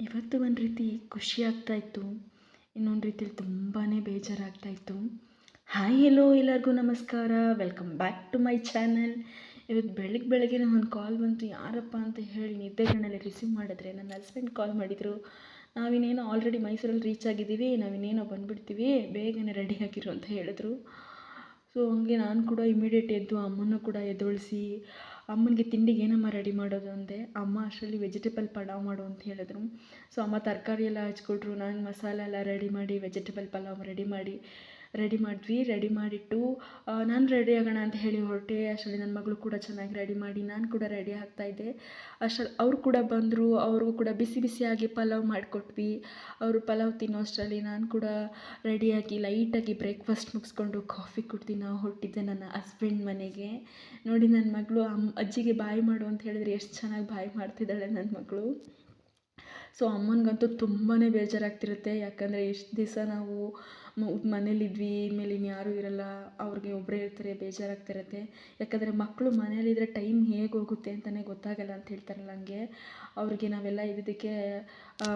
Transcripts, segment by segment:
ಇವತ್ತು ಒಂದು ರೀತಿ ಖುಷಿ ಆಗ್ತಾಯಿತ್ತು ಇನ್ನೊಂದು ರೀತಿಲಿ ತುಂಬಾ ಬೇಜಾರಾಗ್ತಾಯಿತ್ತು ಹಾಯ್ ಹೆಲೋ ಎಲ್ಲರಿಗೂ ನಮಸ್ಕಾರ. Welcome back to my channel ಇವತ್ತು ಬೆಳಗ್ಗೆ ಬೆಳಗ್ಗೆ ಒಂದು ಕಾಲ್ ಬಂತು. ಯಾರಪ್ಪ ಅಂತ ಹೇಳಿ ನಿದ್ದೆಗಳಲ್ಲಿ ರಿಸೀವ್ ಮಾಡಿದ್ರೆ ನನ್ನ ಹಸ್ಬೆಂಡ್ ಕಾಲ್ ಮಾಡಿದರು. ನಾವಿನ್ನೇನೋ ಆಲ್ರೆಡಿ ಮೈಸೂರಲ್ಲಿ ರೀಚ್ ಆಗಿದ್ದೀವಿ, ನಾವಿನ್ನೇನೋ ಬಂದುಬಿಡ್ತೀವಿ, ಬೇಗನೆ ರೆಡಿ ಆಗಿರು ಅಂತ ಹೇಳಿದ್ರು. ಸೊ ಹಂಗೆ ನಾನು ಕೂಡ ಇಮಿಡಿಯೇಟ್ ಎದ್ದು, ಅಮ್ಮನೂ ಕೂಡ ಎದ್ದೊಳಿಸಿ ಅಮ್ಮನಿಗೆ ತಿಂಡಿಗೆ ಏನಮ್ಮ ರೆಡಿ ಮಾಡೋದು ಅಂದೆ? ಅಮ್ಮ ಅಷ್ಟರಲ್ಲಿ ವೆಜಿಟೇಬಲ್ ಪಲಾವ್ ಮಾಡು ಅಂತ ಹೇಳಿದ್ರು. ಸೊ ಅಮ್ಮ ತರಕಾರಿ ಎಲ್ಲ ಹಚ್ಕೊಟ್ರು, ನಾನು ಮಸಾಲೆ ಎಲ್ಲ ರೆಡಿ ಮಾಡಿ ವೆಜಿಟೇಬಲ್ ಪಲಾವ್ ರೆಡಿ ಮಾಡಿ. ರೆಡಿ ಮಾಡಿದ್ವಿ, ರೆಡಿ ಮಾಡಿಟ್ಟು ನಾನು ರೆಡಿ ಆಗೋಣ ಅಂತ ಹೇಳಿ ಹೊರಟೆ. ಅಷ್ಟರಲ್ಲಿ ನನ್ನ ಮಗಳು ಕೂಡ ಚೆನ್ನಾಗಿ ರೆಡಿ ಮಾಡಿ, ನಾನು ಕೂಡ ರೆಡಿ ಆಗ್ತಾಯಿದ್ದೆ ಅಷ್ಟರಲ್ಲಿ ಅವರು ಕೂಡ ಬಂದರು, ಅವ್ರಿಗೂ ಕೂಡ ಬಿಸಿ ಬಿಸಿಯಾಗಿ ಪಲಾವ್ ಮಾಡಿಕೊಟ್ವಿ. ಅವರು ಪಲಾವ್ ತಿನ್ನೋ ಅಷ್ಟರಲ್ಲಿ ನಾನು ಕೂಡ ರೆಡಿಯಾಗಿ ಲೈಟಾಗಿ ಬ್ರೇಕ್ಫಾಸ್ಟ್ ಮುಗಿಸ್ಕೊಂಡು ಕಾಫಿ ಕುಡ್ದು ನಾವು ಹೊರಟಿದ್ದೆ ನನ್ನ ಹಸ್ಬೆಂಡ್ ಮನೆಗೆ. ನೋಡಿ ನನ್ನ ಮಗಳು ಅಮ್ಮ ಅಜ್ಜಿಗೆ ಬಾಯಿ ಮಾಡು ಅಂತ ಹೇಳಿದ್ರೆ ಎಷ್ಟು ಚೆನ್ನಾಗಿ ಬಾಯಿ ಮಾಡ್ತಿದ್ದಾಳೆ ನನ್ನ ಮಗಳು. ಸೊ ಅಮ್ಮನಿಗಂತೂ ತುಂಬಾ ಬೇಜಾರಾಗ್ತಿರುತ್ತೆ. ಯಾಕಂದರೆ ಎಷ್ಟು ದಿವಸ ನಾವು ಮನೇಲಿದ್ವಿ, ಇನ್ಮೇಲೆ ಇನ್ಯಾರೂ ಇರಲ್ಲ, ಅವ್ರಿಗೆ ಒಬ್ಬರೇ ಇರ್ತಾರೆ, ಬೇಜಾರಾಗ್ತಿರುತ್ತೆ. ಯಾಕಂದರೆ ಮಕ್ಕಳು ಮನೇಲಿದ್ದರೆ ಟೈಮ್ ಹೇಗೆ ಹೋಗುತ್ತೆ ಅಂತಲೇ ಗೊತ್ತಾಗಲ್ಲ ಅಂತ ಹೇಳ್ತಾರಲ್ಲ ಹಂಗೆ. ಅವ್ರಿಗೆ ನಾವೆಲ್ಲ ಇದ್ದಿದ್ದಕ್ಕೆ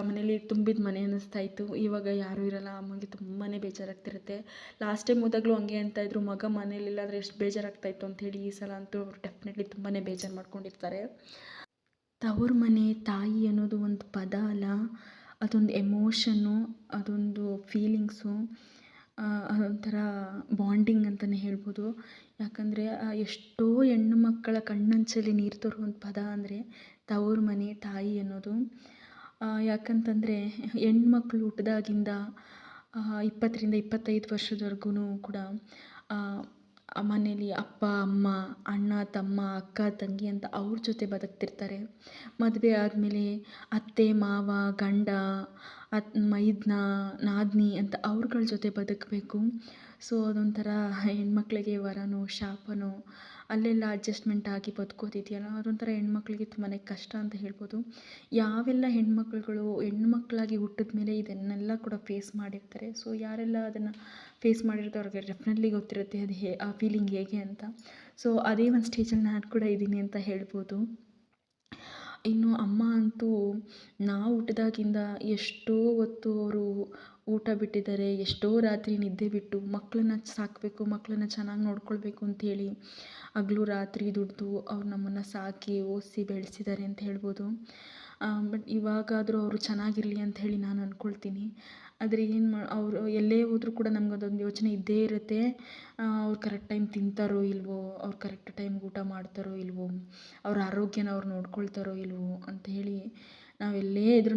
ಮನೇಲಿ ತುಂಬಿದ ಮನೆ ಅನ್ನಿಸ್ತಾ ಇತ್ತು ಇವಾಗ ಯಾರೂ ಇರಲ್ಲ ಅಮ್ಮನಿಗೆ ತುಂಬಾ ಬೇಜಾರಾಗ್ತಿರುತ್ತೆ. ಲಾಸ್ಟ್ ಟೈಮ್ ಹೋದಾಗಲೂ ಹಂಗೆ ಅಂತ ಇದ್ರು, ಮಗ ಮನೇಲಿಲ್ಲ ಅಂದರೆ ಎಷ್ಟು ಬೇಜಾರಾಗ್ತಾಯಿತ್ತು ಅಂಥೇಳಿ ಈ ಸಲ ಅಂತೂ ಅವ್ರು ಡೆಫಿನೆಟ್ಲಿ ತುಂಬಾ ಬೇಜಾರು ಮಾಡ್ಕೊಂಡಿರ್ತಾರೆ. ತವರು ಮನೆ, ತಾಯಿ ಅನ್ನೋದು ಒಂದು ಪದ ಅಲ್ಲ, ಅದೊಂದು ಎಮೋಷನ್ನು ಅದೊಂದು ಫೀಲಿಂಗ್ಸು ಅದೊಂಥರ ಬಾಂಡಿಂಗ್ ಅಂತಲೇ ಹೇಳ್ಬೋದು. ಯಾಕಂದರೆ ಎಷ್ಟೋ ಹೆಣ್ಣು ಮಕ್ಕಳ ಕಣ್ಣಂಚಲ್ಲಿ ನೀರು ತರುವಂಥ ಪದ ಅಂದರೆ ತವರು ಮನೆ, ತಾಯಿ ಅನ್ನೋದು. ಯಾಕಂತಂದರೆ ಹೆಣ್ಮಕ್ಳು ಹುಟ್ದಾಗಿಂದ ಇಪ್ಪತ್ತರಿಂದ ಇಪ್ಪತ್ತೈದು ವರ್ಷದವರೆಗೂ ಕೂಡ ಮನೇಲಿ ಅಪ್ಪ, ಅಮ್ಮ, ಅಣ್ಣ, ತಮ್ಮ, ಅಕ್ಕ, ತಂಗಿ ಅಂತ ಅವ್ರ ಜೊತೆ ಬದುಕ್ತಿರ್ತಾರೆ. ಮದುವೆ ಆದಮೇಲೆ ಅತ್ತೆ, ಮಾವ, ಗಂಡ ಅತ್ ಮೈದ್ನ, ನಾದಿನಿ ಅಂತ ಅವ್ರುಗಳ ಜೊತೆ ಬದುಕಬೇಕು. ಸೊ ಅದೊಂಥರ ಹೆಣ್ಮಕ್ಳಿಗೆ ವರನೋ, ಶಾಪನೋ, ಅಲ್ಲೆಲ್ಲ ಅಡ್ಜಸ್ಟ್ಮೆಂಟ್ ಆಗಿ ಬದುಕೋದಿದೆಯಲ್ಲ ಅದೊಂಥರ ಹೆಣ್ಮಕ್ಳಿಗೆ ತುಂಬಾ ಕಷ್ಟ ಅಂತ ಹೇಳ್ಬೋದು. ಯಾವೆಲ್ಲ ಹೆಣ್ಮಕ್ಳುಗಳು ಹೆಣ್ಮಕ್ಳಾಗಿ ಹುಟ್ಟಿದ ಮೇಲೆ ಇದನ್ನೆಲ್ಲ ಕೂಡ ಫೇಸ್ ಮಾಡಿರ್ತಾರೆ. ಸೊ ಯಾರೆಲ್ಲ ಅದನ್ನು ಫೇಸ್ ಮಾಡಿರ್ತಾರೆ ಅವ್ರಿಗೆ ಡೆಫ್ನೆಟ್ಲಿ ಗೊತ್ತಿರುತ್ತೆ ಅದು ಹೇ, ಆ ಫೀಲಿಂಗ್ ಹೇಗೆ ಅಂತ. ಸೊ ಅದೇ ಒಂದು ಸ್ಟೇಜಲ್ಲಿ ನಾನು ಕೂಡ ಇದ್ದೀನಿ ಅಂತ ಹೇಳ್ಬೋದು. ಇನ್ನು ಅಮ್ಮ ಅಂತೂ ನಾವು ಹುಟ್ದಾಗಿಂದ ಎಷ್ಟೋ ಹೊತ್ತು ಅವರು ಊಟ ಬಿಟ್ಟಿದ್ದಾರೆ, ಎಷ್ಟೋ ರಾತ್ರಿ ನಿದ್ದೆ ಬಿಟ್ಟು ಮಕ್ಕಳನ್ನ ಸಾಕಬೇಕು, ಮಕ್ಕಳನ್ನ ಚೆನ್ನಾಗಿ ನೋಡ್ಕೊಳ್ಬೇಕು ಅಂಥೇಳಿ ಹಗಲು ರಾತ್ರಿ ದುಡಿದು ಅವ್ರು ನಮ್ಮನ್ನು ಸಾಕಿ ಓದಿಸಿ ಬೆಳೆಸಿದ್ದಾರೆ ಅಂತ ಹೇಳ್ಬೋದು. ಬಟ್ ಇವಾಗಾದರೂ ಅವರು ಚೆನ್ನಾಗಿರಲಿ ಅಂತ ಹೇಳಿ ನಾನು ಅಂದ್ಕೊಳ್ತೀನಿ ಆದರೆ ಏನು ಮಾ, ಅವರು ಎಲ್ಲೇ ಹೋದರೂ ಕೂಡ ನಮ್ಗೆ ಅದೊಂದು ಯೋಚನೆ ಇದ್ದೇ ಇರುತ್ತೆ. ಅವ್ರು ಕರೆಕ್ಟ್ ಟೈಮ್ ತಿಂತಾರೋ ಇಲ್ಲವೋ ಅವ್ರು ಕರೆಕ್ಟ್ ಟೈಮ್ಗೆ ಊಟ ಮಾಡ್ತಾರೋ ಇಲ್ಲವೋ ಅವ್ರ ಆರೋಗ್ಯನ ಅವ್ರು ನೋಡ್ಕೊಳ್ತಾರೋ ಇಲ್ಲವೋ ಅಂತ ಹೇಳಿ ನಾವು ಎಲ್ಲೇ ಇದ್ರೂ